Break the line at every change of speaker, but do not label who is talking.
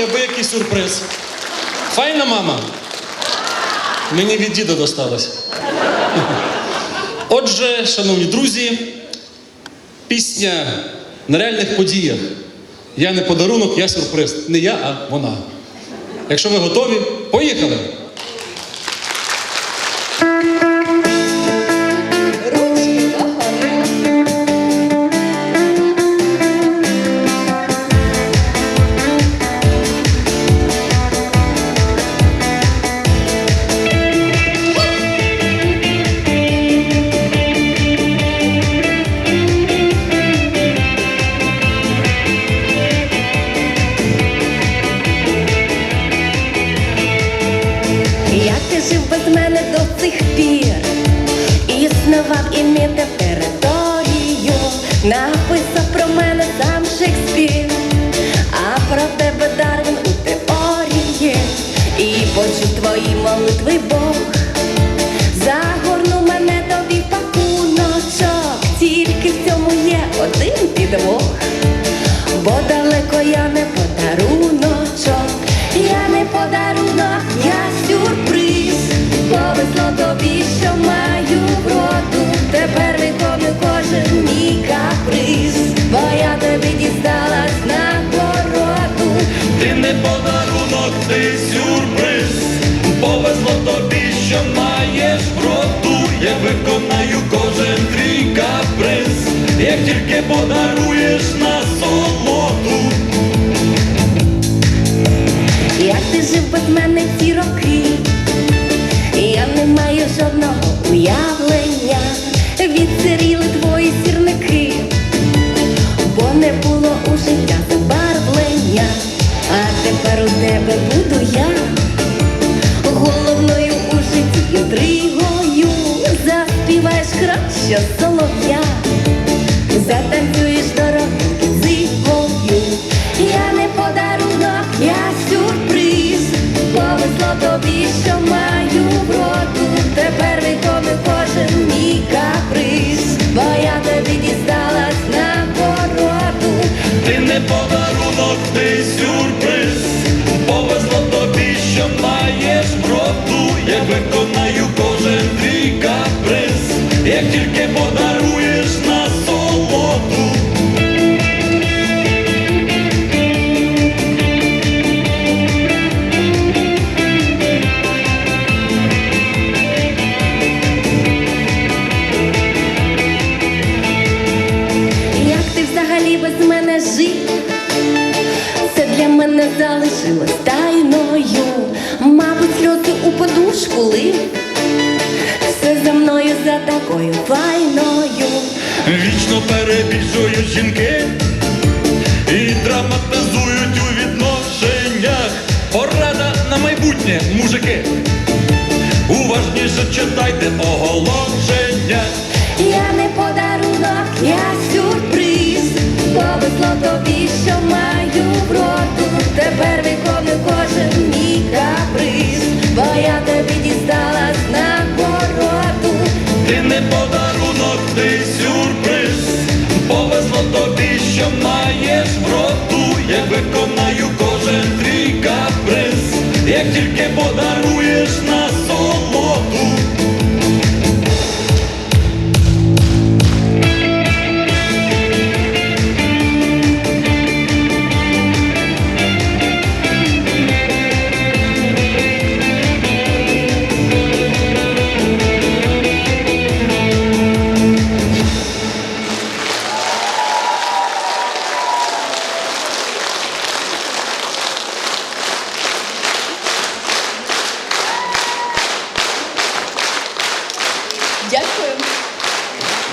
неабиякий сюрприз. Файна мама. Мені від діда досталось. Отже, шановні друзі, пісня на реальних подіях. Я не подарунок, я сюрприз. Не я, а вона. Якщо ви готові, поїхали!
Без мене до цих пір? Існував і мій територію, написав про мене сам Шекспір, а про тебе Дарвін у теорії, і почув твої молитви Бог, подарунок,
ти сюрприз. Повезло тобі, що маєш роту, Я виконаю кожен твій каприз, як тільки подаруєш на солоду.
Як ти жив без мене ці роки? краще солов'я, Жив? Це для мене залишилось тайною. Мабуть, сльози у подушку лив. Все за мною за такою файною.
Вічно перебільшують жінки і драматизують у відношеннях. Порада на майбутнє, мужики. Уважніше читайте оголошення.
Я не подарунок, я сюрприз.
Ти не подарунок, ти сюрприз. Повезло тобі, що маєш вроду. Я виконаю кожен твій каприз, як тільки подарую.